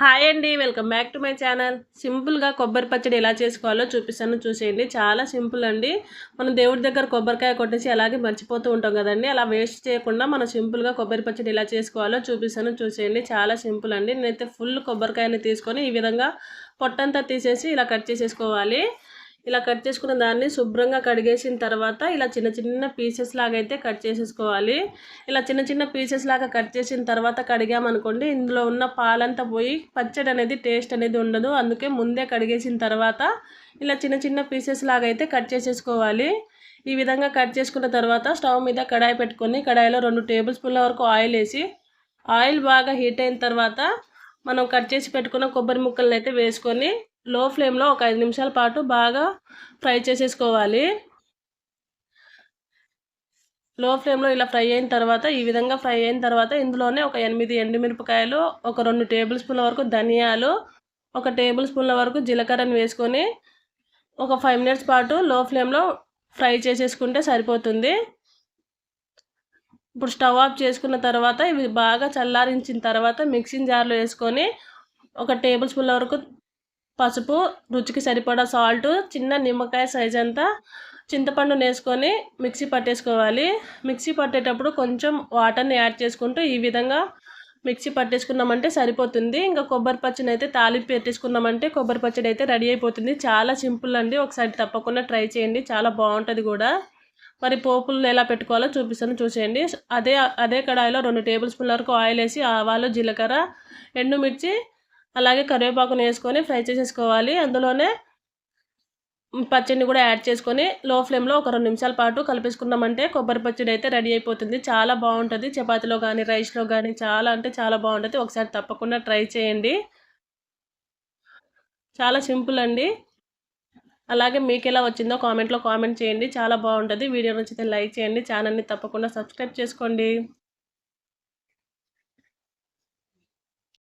Hi అండి welcome back to my channel. సింపుల్గా కొబ్బరి పచ్చడి ఎలా చేసుకోవాలో చూపిస్తాను చూసేయండి. చాలా సింపుల్ అండి. మనం దేవుడి దగ్గర కొబ్బరికాయ కొట్టేసి అలాగే మర్చిపోతూ ఉంటాం కదండి. అలా వేస్ట్ చేయకుండా మనం సింపుల్గా కొబ్బరి పచ్చడి ఎలా చేసుకోవాలో చూపిస్తాను చూసేయండి. చాలా సింపుల్ అండి. నేనైతే ఫుల్ కొబ్బరికాయని తీసుకొని ఈ విధంగా పొట్టంతా తీసేసి ఇలా కట్ చేసేసుకోవాలి. ఇలా కట్ చేసుకున్న దాన్ని శుభ్రంగా కడిగేసిన తర్వాత ఇలా చిన్న చిన్న పీసెస్ లాగా అయితే కట్ చేసేసుకోవాలి. ఇలా చిన్న చిన్న పీసెస్ లాగా కట్ చేసిన తర్వాత కడిగామనుకోండి ఇందులో ఉన్న పాలంతా పోయి పచ్చడి అనేది టేస్ట్ అనేది ఉండదు. అందుకే ముందే కడిగేసిన తర్వాత ఇలా చిన్న చిన్న పీసెస్ లాగా అయితే కట్ చేసేసుకోవాలి. ఈ విధంగా కట్ చేసుకున్న తర్వాత స్టవ్ మీద కడాయి పెట్టుకొని కడాయిలో రెండు టేబుల్ స్పూన్ల వరకు ఆయిల్ వేసి ఆయిల్ బాగా హీట్ అయిన తర్వాత మనం కట్ చేసి పెట్టుకున్న కొబ్బరి ముక్కలను అయితే వేసుకొని లో ఫ్లేమ్లో ఒక ఐదు నిమిషాల పాటు బాగా ఫ్రై చేసేసుకోవాలి. లో ఫ్లేమ్లో ఇలా ఫ్రై అయిన తర్వాత ఈ విధంగా ఫ్రై అయిన తర్వాత ఇందులోనే ఒక ఎనిమిది ఎండుమిరపకాయలు ఒక రెండు టేబుల్ స్పూన్ల వరకు ధనియాలు ఒక టేబుల్ స్పూన్ల వరకు జీలకర్రని వేసుకొని ఒక ఫైవ్ మినిట్స్ పాటు లో ఫ్లేమ్లో ఫ్రై చేసేసుకుంటే సరిపోతుంది. ఇప్పుడు స్టవ్ ఆఫ్ చేసుకున్న తర్వాత ఇవి బాగా చల్లారించిన తర్వాత మిక్సింగ్ జార్లో వేసుకొని ఒక టేబుల్ స్పూన్ల వరకు పసుపు రుచికి సరిపడా సాల్ట్ చిన్న నిమ్మకాయ సైజ్ అంతా చింతపండు వేసుకొని మిక్సీ పట్టేసుకోవాలి. మిక్సీ పట్టేటప్పుడు కొంచెం వాటర్ని యాడ్ చేసుకుంటూ ఈ విధంగా మిక్సీ పట్టేసుకున్నామంటే సరిపోతుంది. ఇంకా కొబ్బరి పచ్చడి అయితే తాలింపు పెట్టేసుకున్నామంటే కొబ్బరి పచ్చడి అయితే రెడీ అయిపోతుంది. చాలా సింపుల్ అండి. ఒకసారి తప్పకుండా ట్రై చేయండి. చాలా బాగుంటుంది కూడా. మరి పోపులు ఎలా పెట్టుకోవాలో చూపిస్తాను. చూసేయండి. అదే అదే కడాయిలో రెండు టేబుల్ స్పూన్ల వరకు ఆయిల్ వేసి ఆవాలు జీలకర్ర ఎండుమిర్చి అలాగే కరివేపాకును వేసుకొని ఫ్రై చేసేసుకోవాలి. అందులోనే పచ్చడిని కూడా యాడ్ చేసుకొని లో ఫ్లేమ్లో ఒక రెండు నిమిషాల పాటు కలిపేసుకున్నామంటే కొబ్బరి పచ్చడి అయితే రెడీ అయిపోతుంది. చాలా బాగుంటుంది. చపాతీలో కానీ రైస్లో కానీ చాలా అంటే చాలా బాగుంటుంది. ఒకసారి తప్పకుండా ట్రై చేయండి. చాలా సింపుల్ అండి. అలాగే మీకు ఎలా వచ్చిందో కామెంట్లో కామెంట్ చేయండి. చాలా బాగుంటుంది. వీడియో నచ్చితే లైక్ చేయండి. ఛానల్ని తప్పకుండా సబ్స్క్రైబ్ చేసుకోండి.